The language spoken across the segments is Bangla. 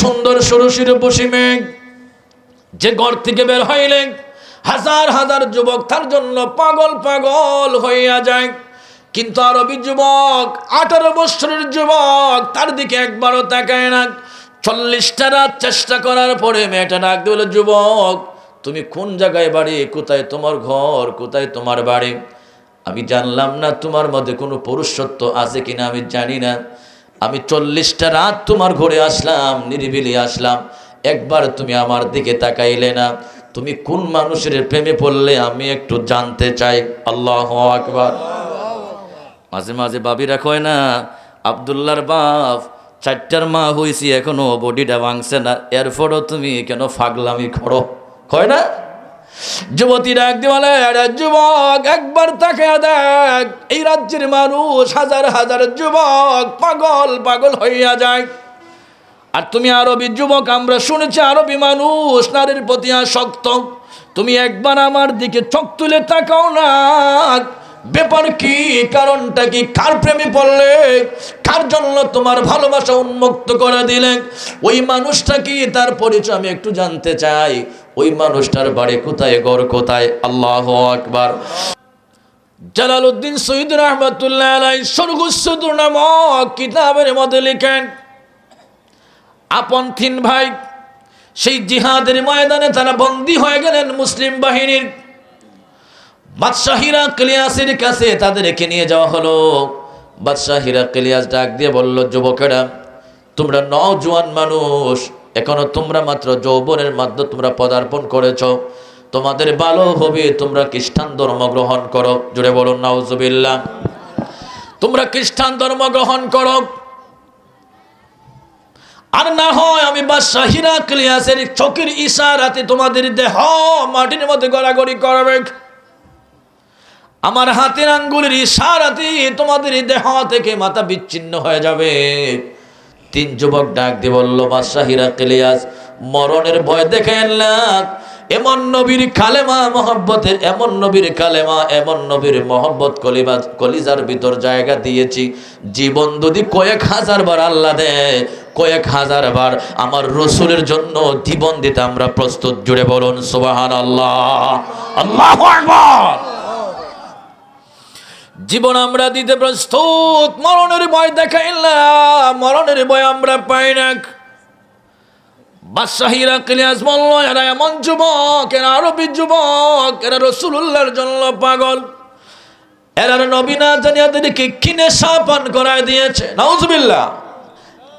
সুন্দর সরসির বসি মেঘ। যে ঘর থেকে বের হইলেন হাজার হাজার যুবক তার জন্য পাগল পাগল হইয়া যায়। কিন্তু আরবি যুবক, আঠারো বছরের যুবক তার দিকে একবারও তাকায় না। চল্লিশটা রাত চেষ্টা করার পরে মেয়েটা ডাক দিল, যুবক, তুমি কোন জায়গায় বাড়ি? কোথায় তোমার ঘর? কোথায় তোমার বাড়ি? আমি জানলাম না, তোমার মধ্যে কোনো পুরুষত্ব আছে কিনা আমি জানি না। আমি চল্লিশটা রাত তোমার ঘরে আসলাম, নিরিবিলি আসলাম। একবার তুমি আমার দিকে তাকাইলে না, তুমি কোন মানুষের প্রেমে পড়লে আমি একটু জানতে চাই। আল্লাহ আকবার। মাঝে মাঝে বাবিরা কয় না আবদুল্লার বাপ, চারটার মা হয়েছি এখনও বডিটা ভাঙছে না, এরপরও তুমি কেন ফাগলামি করো? কয় না? যুবতী একদিন বলে যুবক, একবার তাকে দেখ। এই রাজ্যের মানুষ হাজার হাজার যুবক পাগল পাগল হইয়া যায়। আর তুমি আরবি যুবক, আমরা শুনেছি আরবি মানুষ নারীর প্রতি আসক্ত। তুমি একবার আমার দিকে চোখ তুলে তাকাও না। ব্যাপার কি? কারণটা কি? কার প্রেমে পড়লে? কার জন্য তোমার ভালোবাসা উন্মুক্ত করে দিলে? ওই মানুষটা কি? তার পরিচয় আমি একটু জানতে চাই। ওই মানুষটার বাড়ি কোথায় গড় কোথায়? আল্লাহ আকবার। জালালউদ্দিন সৈয়দ রহমতুল্লাহ আলাই সরগুসুদুর নামক কিতাবের মধ্যে লিখেন, আপন তিন ভাই, সেই জিহাদের ময়দানে তারা বন্দী হয়ে গেলেন মুসলিম বাহিনীর। বাদশাহিরা ক্লিয়াসের কাছে তাদেরকে নিয়ে যাওয়া হলো। বাদশাহিরা ক্লিয়াস ডাক দিয়ে বলল, যুবকেরা, তোমরা নজওয়ান মানুষ, এখনও তোমরা মাত্র যৌবনের মাধ্যমে তোমরা পদার্পণ করেছ। তোমাদের ভালো হবে, তোমরা খ্রিস্টান ধর্ম গ্রহণ করো। জুড়ে বলুন, নাউজুবিল্লাহ। তোমরা খ্রিস্টান ধর্ম গ্রহণ করো। আর না হয় আমি বাদশাহিরা ক্লিয়াসের চোখের ইশারাতে তোমাদের দেহ মাটির মধ্যে গড়াগড়ি করবে। আমার হাতের আঙ্গুলের ইশারাতে তোমাদের দেহ থেকে মাথা বিচ্ছিন্ন হয়ে যাবে। তিন যুবক ডাক দিয়ে বলল, বাদশাহিরা ক্লিয়াস, মরণের ভয় দেখেন না। এমন নবীর কালেমা মহব্বতের, এমন নবীর কালেমা এমন নবীর মহব্বত কলিবা কলিজার ভিতর জায়গা দিয়েছি। জীবন যদি কয়েক হাজার বার আল্লাহ দেয় কয়েক হাজার বার আমার রসুলের জন্য জীবন দিতে আমরা প্রস্তুত। জুড়ে বলুন সুবাহান আল্লাহ আল্লাহ জীবন আমরা দিতে প্রস্তুত। মরণের ভয় দেখাইলাম মরণের ভয় আমরা পাই না। বাদশাহীরা ক্লিয়াস বলল এরা এমন যুবক, এরা আরবি যুবক, এরা রসুল্লাহর জন্য পাগল। এরা নবী না জানি এদেরকে কিনে সাপান করায় দিয়েছে? নাউজবিল্লাহ।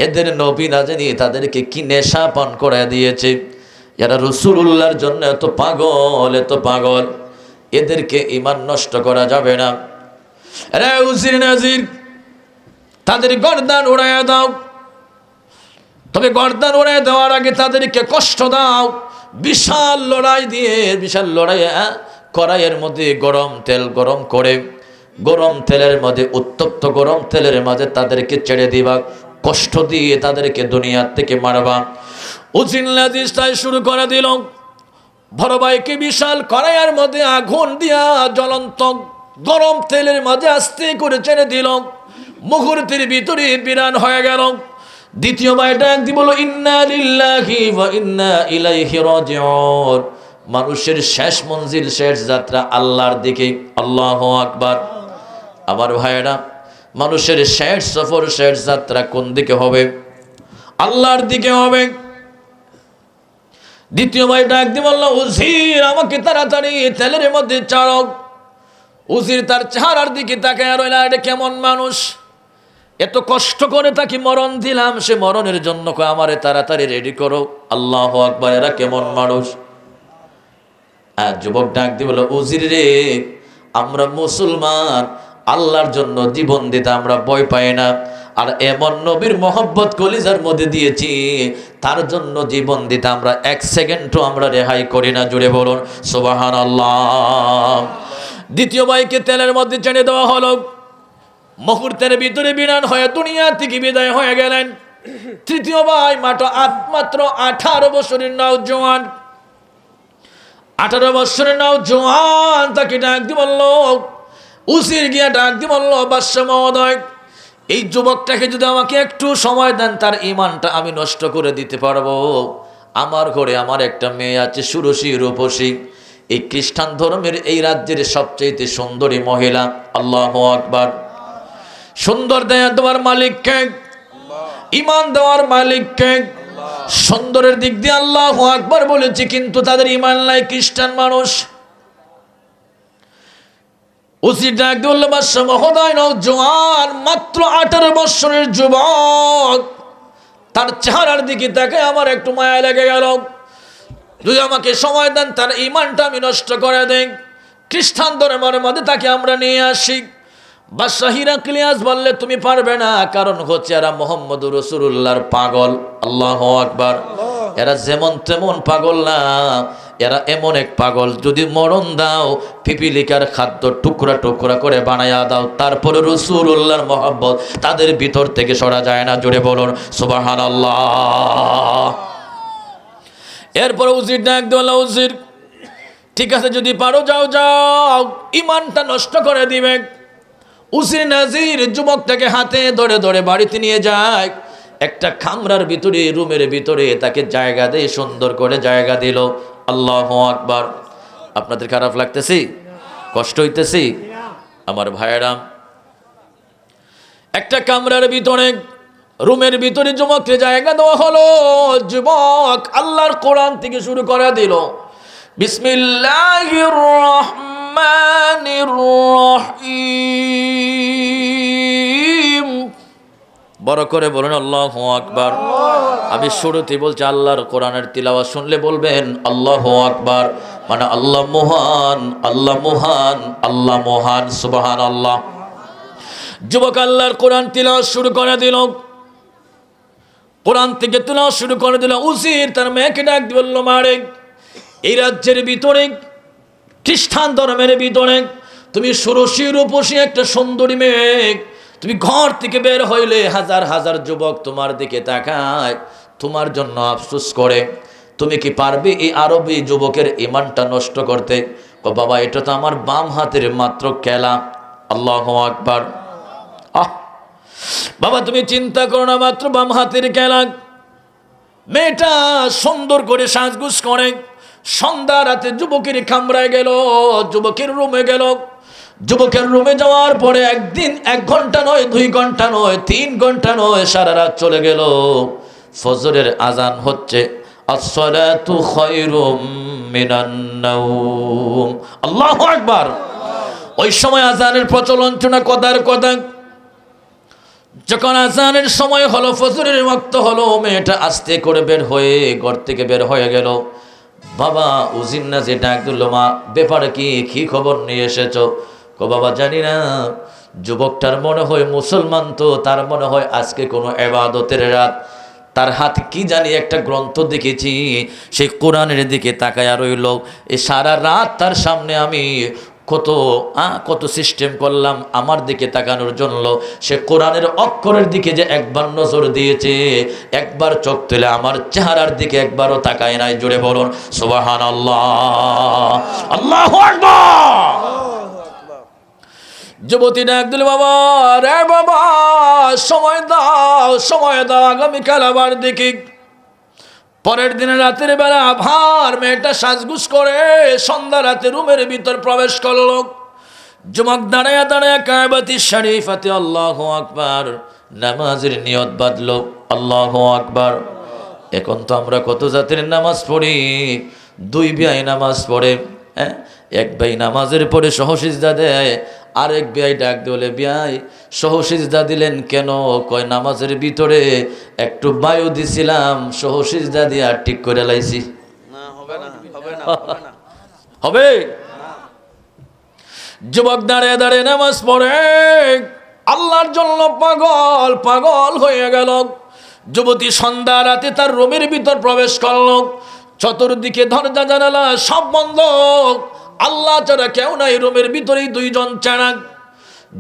এদের নবী না জানি তাদেরকে কি নেশা পান করে দিয়েছে? এরা রসুল্লাহর জন্য এত পাগল এত পাগল। এদেরকে ইমান নষ্ট করা যাবে না। রে নাজির তাদের গর্দান উড়াইয়া দাও। তবে গর্দান উড়াই দেওয়ার আগে তাদেরকে কষ্ট দাও। বিশাল লড়াই দিয়ে বিশাল লড়াই হ্যাঁ, কড়াইয়ের মধ্যে গরম তেল গরম করে গরম তেলের মধ্যে উত্তপ্ত গরম তেলের মাঝে তাদেরকে ছেড়ে দিবা। কষ্ট দিয়ে তাদেরকে দুনিয়ার থেকে মারবা। উজিল্লাদিস তাই শুরু করে দিল। বড় ভাইকে বিশাল কড়াইয়ের মধ্যে আগুন দিয়া জ্বলন্ত। গরম তেলের মাঝে আস্তে করে চেনে দিল মুহূর্তের ভিতরে বিরান হয়ে গেল। দ্বিতীয় ভাইটা একদিন বলো ইন্না লিল্লাহি ওয়া ইন্না ইলাইহি রাজিউন। মানুষের শেষ মঞ্জিল, শেষ যাত্রা আল্লাহর দিকে। আল্লাহু আকবার। আমার ভাইয়েরা, মানুষের শেষ সফর, শেষ যাত্রা কোন দিকে হবে? আল্লাহর দিকে হবে। দ্বিতীয় ভাইটা একদিন বলল, উজির, আমাকে তাড়াতাড়ি তেলের মধ্যে চাড়ক উজির তার চেহারার দিকে তাকে আর এটা কেমন মানুষ? এত কষ্ট করে তাকে মরণ দিলাম, সে মরণের জন্য আমারে তাড়াতাড়ি রেডি করো। আল্লাহ আকবার, এরা কেমন মানুষ? আর যুবক ডাক দিয়ে বলো, উজির রে, আমরা মুসলমান, আল্লাহর জন্য জীবন দিতে আমরা ভয় পাই না। আর এমন নবীর মোহব্বত কলিজার মধ্যে দিয়েছি, তার জন্য জীবন দিতে আমরা এক সেকেন্ডও আমরা রেহাই করি না। জুড়ে বলুন সোবাহান আল্লাহ দ্বিতীয় ভাইকে তেলের মধ্যে চেনে দেওয়া হলো। মুহূর্তের ভিতরে বিরান হয়ে দুনিয়া থেকে বিদায় হয়ে গেলেন। তৃতীয় ভাই মাত্র মাত্র আঠারো বছরের নওজোয়ান আঠারো বছরের নওজোয়ান তাকে ডাক দি বলল, উসির গিয়া ডাক দি বলল, বাদশা মহোদয়, এই যুবকটাকে যদি আমাকে একটু সময় দেন, তার ইমানটা আমি নষ্ট করে দিতে পারব। আমার ঘরে আমার একটা মেয়ে আছে, সুরসী রূপসী। এই খ্রিস্টান ধর্মের এই রাজ্যের সবচেয়ে সুন্দরী মহিলা, আল্লাহ আকবার। সুন্দর দেয়া দেওয়ার মালিককে ইমান দেওয়ার মালিক মালিককে সুন্দরের দিক দিয়ে আল্লাহ আকবার বলেছি, কিন্তু তাদের ইমান নাই, খ্রিস্টান মানুষ। নৌজওয়ান মাত্র আঠারো বৎসরের যুবক। তার চেহারার দিকে তাকে আমার একটু মায়া লেগে গেল। যদি আমাকে সময় দেন তার ইমানটা আমি নষ্ট করে দেই। খ্রিস্টান ধর্মের মধ্যে তাকে আমরা নিয়ে আসি। বাদশাহ হিরাক্লিয়াস বললে তুমি পারবে না কারণ হচ্ছে এরা মোহাম্মদ রসুল্লাহর পাগল। আল্লাহ আকবার। এরা যেমন তেমন পাগল না এরা এমন এক পাগল। যদি মরণ দাও পিপিলিকার খাদ্য টুকরা টুকরা করে বানায়া দাও তারপরে রসুল্লাহর মোহাম্মদ তাদের ভিতর থেকে সরা যায় না। জুড়ে বলুন সুবাহান আল্লাহ এরপরে উজির না একদম উজির। ঠিক আছে, যদি পারো যাও যাও। ইমানটা নষ্ট করে দিবে। উসির নাজির যুবকটাকে হাতে ধরে ধরে বাড়িতে নিয়ে যায়। একটা খামরার ভিতরে, রুমের ভিতরে তাকে জায়গা দিয়ে সুন্দর করে জায়গা দিল। আল্লাহ আকবার। আপনাদের খারাপ লাগতেছি? কষ্ট হইতেছি? আমার ভাইয়েরাম একটা কামরার ভিতরে রুমের ভিতরে যুবককে জায়গা দেওয়া হলো, যুবক আল্লাহর কোরআন থেকে শুরু করে দিল। বড় করে বলেন, আল্লাহ আকবার। আমি শুরুতে বলছি, আল্লাহর কোরআনের তিলাওয়া শুনলে বলবেন, আল্লাহ আকবার। মানে আল্লাহ মোহান আল্লাহ মোহান আল্লাহ মোহান সুবহান আল্লাহ যুবক আল্লাহর কোরআন তিলাওয়া শুরু করে দিল। কোরআন থেকে তোলা শুরু করে দিল, উজির, তার মেয়েকে ডাক বলল মারে এই রাজ্যের ভিতরে, খ্রিস্টান ধর্মের ভিতরে, তুমি ষোড়শী রূপসী একটা সুন্দরী মেয়ে, তুমি ঘর থেকে বের হইলে হাজার হাজার যুবক তোমার দিকে তাকায়, তোমার জন্য আফসোস করে। তুমি কি পারবে এই আরবি যুবকের ইমানটা নষ্ট করতে? বাবা, এটা তো আমার বাম হাতের মাত্র খেলা। আল্লাহ আকবার। আহ! বাবা, তুমি চিন্তা করো না, মাত্র বাম হাতের খেলা। মেয়েটা সুন্দর করে সাজগুজ করে। সন্ধ্যা রাতে যুবকের খামড়ায় গেল, যুবকের রুমে গেল। যুবকের রুমে যাওয়ার পরে একদিন, এক ঘণ্টা নয়, দুই ঘণ্টা নয়, তিন ঘণ্টা নয়, সারা রাত চলে গেল। ফজরের আজান হচ্ছে আল্লাহু আকবার। ওই সময় আজানের প্রচলন ছিল না, কদার কদা যখন আজানের সময় হলো, ফজরের ওয়াক্ত হলো, মেয়েটা আস্তে করে বের হয়ে ঘর থেকে বের হয়ে গেল। বাবা উজিন্না যে ডাক দিল মা, ব্যাপারে কি? কি খবর নিয়ে এসেছ? কো, বাবা, জানি না। যুবকটার মনে হয় মুসলমান তো, তার মনে হয় আজকে কোনো এবাদতের রাত। তার হাত কি জানি একটা গ্রন্থ দেখেছি, সেই কোরআনের দিকে তাকায়া রইল। এ সারা রাত তার সামনে আমি কত কত সিস্টেম করলাম, আমার দিকে তাকানোর জন্য। সে কোরআনের অক্ষরের দিকে যে একবার নজর দিয়েছে, একবার চোখ তুলে আমার চেহারার দিকে একবারও তাকায় নাই জুড়ে বলুন সুবাহান আল্লাহ আল্লাহ যুবতী ডাক দিল বাবা, রে বাবা, সময় দাও সময় দাও, আগামীকাল আবার দেখি। পরের দিনে রাতের বেলা আভার মেয়েটা সাজগুজ করে সন্ধ্যা রাতে রুমের ভিতর প্রবেশ করল। যুবক দাঁড়ায় দাঁড়ায় কায়বাতি শরীফাতে আল্লাহ আকবার নামাজের নিয়ত বাঁধল। আল্লাহ আকবার। এখন তো আমরা কত জাতির নামাজ পড়ি? দুই ভাই নামাজ পড়ে হ্যাঁ? এক ভাই নামাজের পরে সহসিজদা দেয় আরেক বিয়াই ডাক দিলে বিয়াই সহসিজদা দিলেন কেন? কয় নামাজের ভিতরে একটু বায়ু দিছিলাম সহসিজদা দিয়া ঠিক করে লাইছি। হবে? যুবক দাঁড়িয়ে দাঁড়িয়ে নামাজ পড়ে। আল্লাহর জন্য পাগল পাগল হয়ে গেল। যুবতী সন্ধ্যা রাতে তার রুমের ভিতর প্রবেশ করল। চতুর্দিকে দরজা জানালা সব বন্ধ। আল্লাহ ছাড়া কেউ নাই রুমের ভিতরেই দুইজন চারাক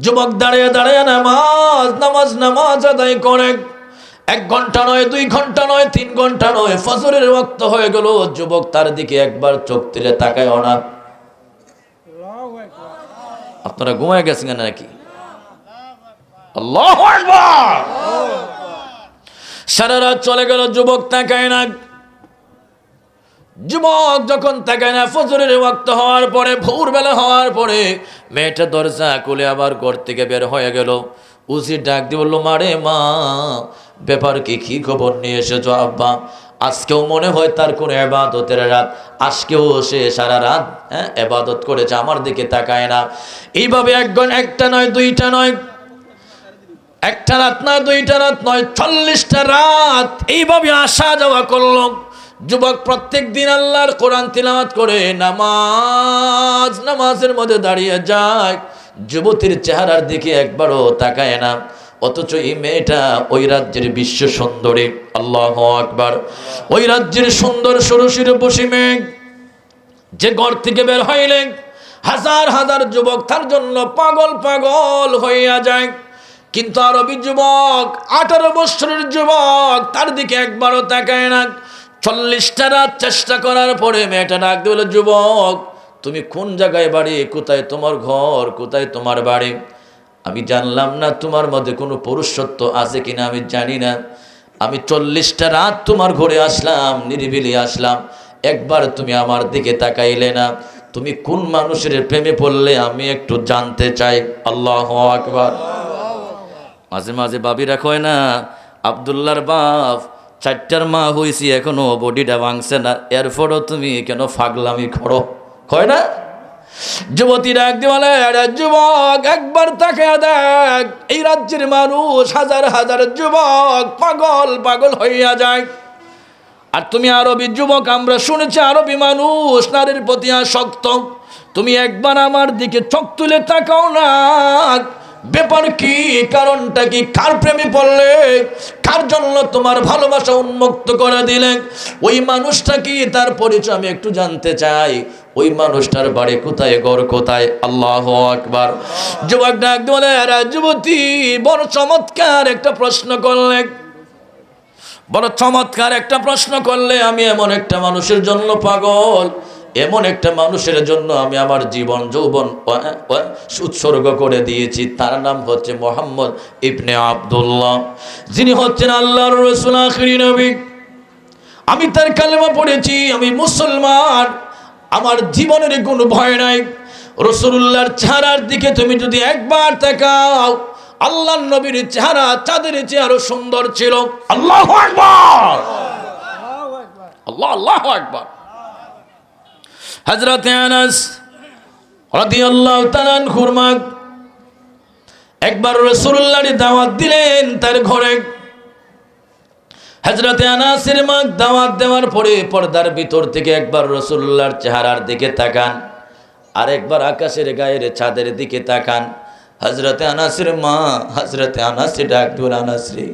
যুবক দাঁড়িয়ে দাঁড়িয়ে নামাজ নামাজ নামাজ আদায় করে। এক ঘণ্টা নয় দুই ঘণ্টা নয় তিন ঘণ্টা নয় ফজরের রক্ত হয়ে গেল যুবক তার দিকে একবার চোখ তুলে তাকায় না। আপনারা ঘুমায় গেছেন নাকি? আল্লাহ আকবার! সারা রাত চলে গেল যুবক তাকায় না। যুবক যখন তাকায় না, ফজরের ওয়াক্ত হওয়ার পরে, ভোরবেলা হওয়ার পরে, মেয়েটা দরজা খুলে আবার ঘর থেকে বের হয়ে গেল। উসি ডাক দিয়ে বলল মারে মা, ব্যাপার কি? কি খবর নিয়ে এসেছ আব্বা? আজকেও মনে হয় তার কোনো এবাদতের রাত। আজকেও সে সারা রাত হ্যাঁ এবাদত করেছে, আমার দিকে তাকায় না। এইভাবে একজন একটা নয়, দুইটা নয়, একটা রাত নয়, দুইটা রাত নয়, চল্লিশটা রাত এইভাবে আসা যাওয়া করল। যুবক প্রত্যেক দিন আল্লাহর কোরআন তিলাওয়াত করে, নামাজ, নামাজের মধ্যে দাঁড়িয়ে যায়। যুবতীর চেহারার দিকে একবারও তাকায় না। অথচ এই মেয়েটা ওই রাজ্যের বিশ্ব সুন্দরী। আল্লাহ আকবার। ওই রাজ্যের সুন্দর সরসির বসি মেঘ, যে ঘর থেকে বের হইলেন হাজার হাজার যুবক তার জন্য পাগল পাগল হইয়া যায়। কিন্তু আরবি যুবক, আঠারো বছরের যুবক তার দিকে একবারও তাকায় না। চল্লিশটা রাত চেষ্টা করার পরে মেয়েটা ডাক দিল যুবক, তুমি কোন জায়গায় বাড়ি? কোথায় তোমার ঘর? কোথায় তোমার বাড়ি? আমি জানলাম না তোমার মধ্যে কোনো পুরুষত্ব আছে কিনা, আমি জানি না। আমি চল্লিশটা রাত তোমার ঘরে আসলাম, নিরিবিলি আসলাম। একবার তুমি আমার দিকে তাকাইলে না। তুমি কোন মানুষের প্রেমে পড়লে আমি একটু জানতে চাই। আল্লাহ আকবার। মাঝে মাঝে বাবিরা কয় না আবদুল্লার বাপ চারটার মা হয়েছি এখনও বডিটা ভাঙছে না। এরপরও তুমি কেন ফাগলামি করো? কয় না? যুবতী ডাক দিওয়ালে যুবক, একবার তাকে দেখ। এই রাজ্যের মানুষ হাজার হাজার যুবক পাগল পাগল হইয়া যায়। আর তুমি আরবি যুবক, আমরা শুনেছি আরবি মানুষ নারীর প্রতি আসক্ত। তুমি একবার আমার দিকে চোখ তুলে তাকাও না। ব্যাপার কি? কারণটা কি? কার প্রেমে পড়লে? কার জন্য তোমার ভালোবাসা উন্মুক্ত করে দিলে? ওই মানুষটা কি? তার পরিচয় আমি একটু জানতে চাই। ওই মানুষটার বাড়ি কোথায়? ঘর কোথায়? আল্লাহ আকবার। যুবক ডাক বলে যুবতী, বড় চমৎকার একটা প্রশ্ন করলেন বড় চমৎকার একটা প্রশ্ন করলে, আমি এমন একটা মানুষের জন্য পাগল। এমন একটা মানুষের জন্য আমি আমার জীবন, যৌবন উৎসর্গ করে দিয়েছি। তার নাম হচ্ছে মোহাম্মদ ইবনে আব্দুল্লাহ। যিনি হচ্ছেন আল্লাহর রসুল, আখিরি নবী। আমি তার কালেমা পড়েছি, আমি মুসলমান। আমার জীবনের কোনো ভয় নাই। রসুল্লাহর চেহারার দিকে তুমি যদি একবার তাকাও আল্লাহ নবীর চেহারা চাঁদের আরও সুন্দর ছিল। আল্লাহ আকবার! আল্লাহ আল্লাহ আকবার! হযরত আনাস খুরমাক একবার রাসূলুল্লাহর দাওয়াত দিলেন তার ঘরে। হজরতে আনাসের মা দাওয়াত দেওয়ার পরে পর্দার ভিতর থেকে একবার রসুল্লাহর চেহারার দিকে তাকান আর একবার আকাশের গায়ের ছাদের দিকে তাকান। হজরতে আনাসের মা হজরতে আনাসে ডাক দূর আনাসরে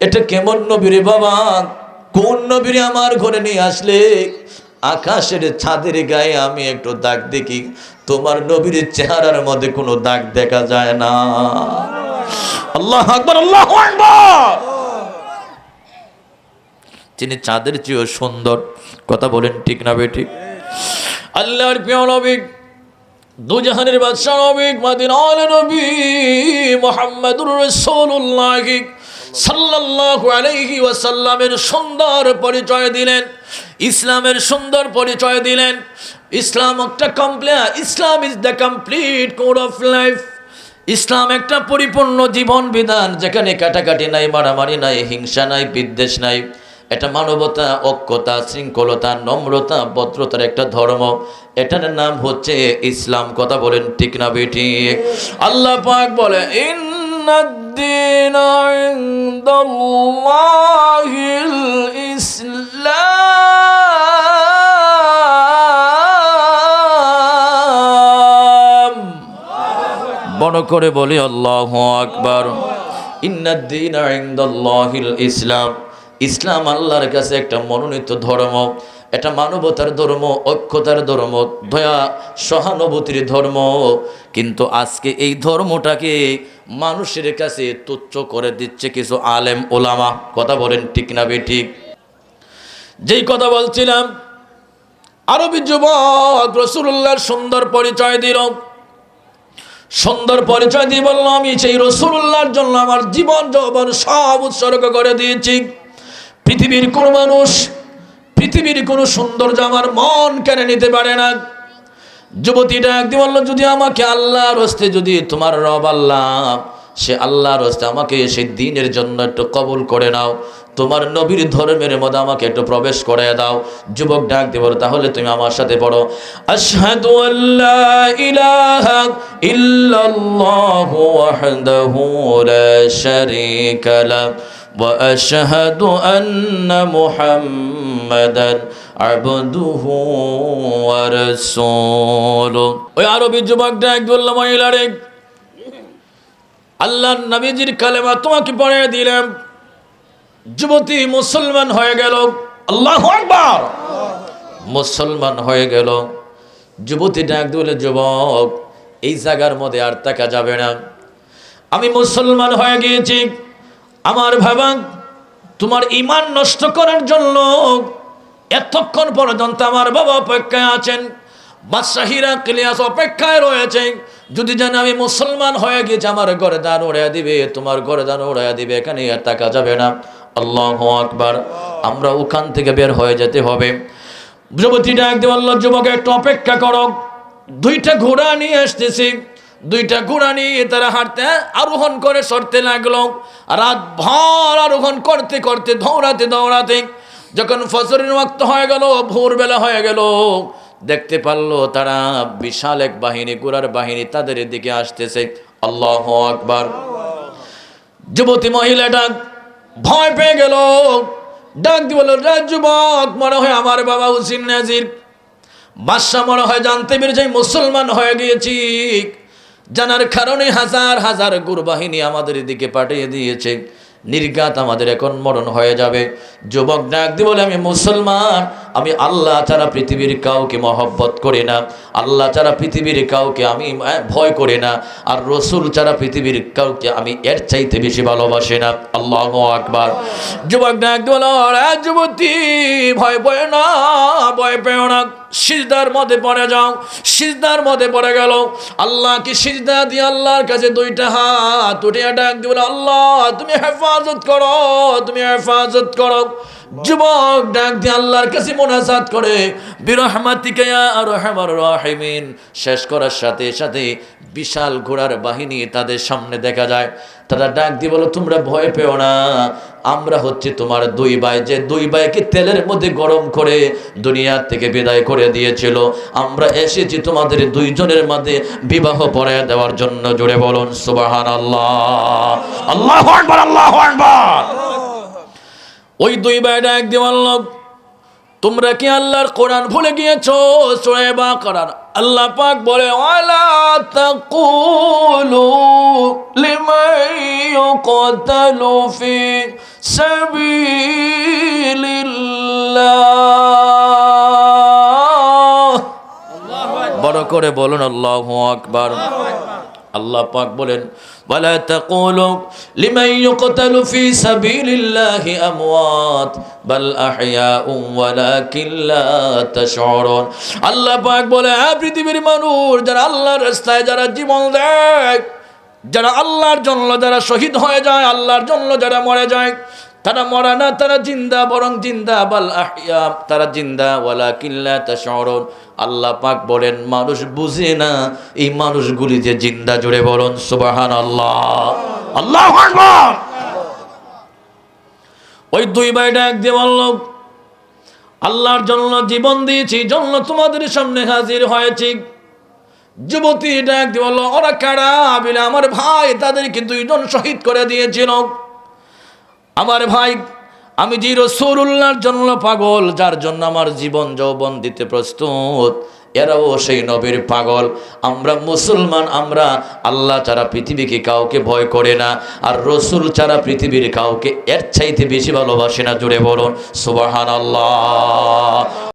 এটা কেমন নবীরে বাবা? কোন নবীরে আমার ঘরে নিয়ে আসলে? আকাশের ছাদের গায়ে আমি একটু দাগ দেখি। তোমার নবীর চেহারার মধ্যে কোনো দাগ দেখা যায় না। আল্লাহ আকবার আল্লাহ আকবার! তিনি চাঁদের চেয়েও সুন্দর, কথা বলেন ঠিক না বেঠিক আল্লাহর প্রিয় নবী, দুজাহানের বাদশাহ নবী মাদিনাল নবী মোহাম্মদুর রাসূলুল্লাহ সাল্লাল্লাহু আলাইহি ওয়াসাল্লামের সুন্দর পরিচয় দিলেন। ইসলামের সুন্দর পরিচয় দিলেন। ইসলাম একটা complete Islam is the complete code of life ইসলাম একটা পরিপূর্ণ জীবন বিধান, যেখানে কাটাকাটি নাই, মারামারি নাই, হিংসা নাই, বিদ্বেষ নাই। এটা মানবতা, ঐক্যতা, শৃঙ্খলতা, নম্রতা, ভদ্রতার একটা ধর্ম। এটার নাম হচ্ছে ইসলাম। কথা বলেন ঠিক না বেটি আল্লাহ পাক বলে ইন্নাদ্দিন ইনদাল্লাহিল ইসলাম বড় করে বলি, আল্লাহ আকবার। ইন্নাদ্দিন ইনদাল্লাহিল ইসলাম ইসলাম আল্লাহর কাছে একটা মনোনীত ধর্ম। এটা মানবতার ধর্ম অক্ষতার ধর্ম, দয়া, সহানুভূতির ধর্ম। কিন্তু আজকে এই ধর্মটাকে মানুষের কাছে তুচ্ছ করে দিচ্ছে কিছু আলেম, ওলামা। কথা বলেন ঠিক না বে ঠিক? যেই কথা বলছিলাম, আরবি যুবক রসুল্লাহর সুন্দর পরিচয় দিল। সুন্দর পরিচয় দিয়ে বলল, আমি সেই রসুল্লাহর জন্য আমার জীবন, যৌবন সব উৎসর্গ করে দিয়েছি। পৃথিবীর কোনো মানুষ পৃথিবীর কোনো সৌন্দর্য আমার মন কেড়ে নিতে পারে না। যুবতীটা একদিন বলল, যদি আমাকে আল্লাহর হস্তে, যদি তোমার রব আল্লাহ, সে আল্লাহর হস্তে আমাকে সেই দিনের জন্য একটু কবুল করে নাও, তোমার নবীর ধর্মের মধ্যে আমাকে একটু প্রবেশ করে দাও। যুবক ডাক দিয়ে বলো তাহলে তুমি আমার সাথে পড়ো। আশহাদু আল্লা ইলাহা ইল্লাল্লাহু ওয়াহদাহু লা শারীকা লা وأشهد أن محمدا عبده ورسوله ওই আরবি যুবক ডাক বলল মহিলারে আল্লাহ নবীজির কালেমা তোমাকে পড়ে দিলাম যুবতী মুসলমান হয়ে গেল আল্লাহ আকবার মুসলমান হয়ে গেল যুবতী ডাক দিলে যুবক এই জায়গার মধ্যে আর থাকা যাবে না আমি মুসলমান হয়ে গিয়েছি আমার ভাবা তোমার ইমান নষ্ট করার জন্য এতক্ষণ পর্যন্ত আমার বাবা অপেক্ষায় আছেন, বাদশাহীরা ক্লিয়াস অপেক্ষায় রয়েছে। যদি জানে আমি মুসলমান হয়ে গেছি আমার ঘরে দান উড়াইয়া দিবে, তোমার ঘরে দান উড়াইয়া দিবে, এখানে আর টাকা যাবে না। আল্লাহ আকবার। আমরা ওখান থেকে বের হয়ে যেতে হবে। যুবতী একদম বলল, যুবক, একটু অপেক্ষা করো। দুইটা ঘোড়া নিয়ে আসতেছি। দুইটা ঘোড়া নিয়ে তারা হাঁটতে আরোহণ করে, সরতে লাগল। রাত ভর আরোহণ করতে করতে, দৌড়াতে দৌড়াতে যখন ফসরের ওয়াক্ত হয়ে গেল, ভোরবেলা হয়ে গেল, দেখতে পারল তারা বিশাল এক বাহিনী ঘোড়ার বাহিনী তাদের দিকে আসতেছে। আল্লাহ আকবার। যুবতী মহিলাটা ভয় পেয়ে গেল। ডাক দিয়ে বলল, "রে যুবক, মনে হয় আমার বাবা উসিন নাজির। বাদশাহ মনে হয় জানতে পেরেছে মুসলমান হয়ে গিয়েছি। জানার কারণে হাজার হাজার গুরবাহিনী আমাদের দিকে পাঠিয়ে দিয়েছে। নির্গাত আমাদের এখন মরণ হয়ে যাবে। যুবক ডাক দিয়ে বলে, আমি মুসলমান, আমি আল্লাহ ছাড়া পৃথিবীর কাউকে মহব্বত করি না। আল্লাহ ছাড়া পৃথিবীর কাউকে আমি ভয় করি না। আর রসুল ছাড়া পৃথিবীর কাউকে আমি এর চাইতে বেশি ভালোবাসি না। আল্লাহ আকবার। যুবক ডাক দিয়ে বলো "রে যুবতী, ভয় পেও না, ভয় পেও না। সিজদার মধ্যে পড়ে যাও, সিজদার মধ্যে পড়ে গেল। আল্লাহকে সিজদা দিয়ে আল্লাহর কাছে দুইটা হাত উঠে ডাক দিয়ে বলে, আল্লাহ, তুমি হেফাজত করো, তুমি হেফাজত করো। যুবক ডাক দিয়ে আল্লাহর কাছে মোনাজাত করে, বিরহমাতিকা ইয়া আরহামার রাহিমিন। শেষ করার সাথে সাথে বিশাল ঘোড়ার বাহিনী তাদের সামনে দেখা যায়। তারা ডাক দিয়ে বলো, তোমরা ভয় পেও না, আমরা হচ্ছে তোমার দুই ভাই। যে দুই ভাইকে তেলের মধ্যে গরম করে দুনিয়া থেকে বিদায় করে দিয়েছিল। আমরা এসেছি তোমাদের দুইজনের মধ্যে বিবাহ পড়ায় দেওয়ার জন্য। জুড়ে বলুন সুবাহান আল্লাহ আল্লাহ আল্লাহ ওই দুই ভাই ডাক দিয়ে বলল তোমরা কি আল্লাহর কোরআন ভুলে গিয়েছো? সোয়ে বা কোরআন আল্লাহ পাক বলে বড় করে বলুন, আল্লাহু আকবার। আল্লাহ পাক বলেন, ওয়ালা তাকুলু লিমান ইউকতালু ফি সাবিলিল্লাহি আমওয়াত, বাল আহয়াউ ওয়ালাকিন লা তাশউরুন। আল্লাহ পাক বলে হে পৃথিবীর মানুষ যারা আল্লাহর রাস্তায় যারা জীবন দেয়, যারা আল্লাহর জন্য যারা শহীদ হয়ে যায়, আল্লাহর জন্য যারা মরে যায় তারা মরা না, তারা জিন্দা, বরং জিন্দা, বাল আহিয়া তারা জিন্দা ওয়ালা কিল্লা তা শরণ আল্লাহ পাক বলেন, মানুষ বুঝে না, এই মানুষগুলি যে জিন্দা জুড়ে বলুন সুবাহান আল্লাহ আল্লাহ ওই দুই ভাই ডাক দিয়ে বলল, আল্লাহর জন্য জীবন দিয়েছি, জন্য তোমাদের সামনে হাজির হয়েছি। যুবতী ডাক দিয়ে বলল, ওরা কারা? বলে, আমার ভাই তাদেরকে দুইজন শহীদ করে দিয়েছিল। আমার ভাই, আমি যে রসুল্লাহর জন্য পাগল, যার জন্য আমার জীবন যৌবন দিতে প্রস্তুত, এরাও সেই নবীর পাগল। আমরা মুসলমান, আমরা আল্লাহ ছাড়া পৃথিবীকে কাউকে ভয় করে না, আর রসুল ছাড়া পৃথিবীর কাউকে এর চাইতে বেশি ভালোবাসে না জুড়ে বলুন সুবাহান আল্লাহ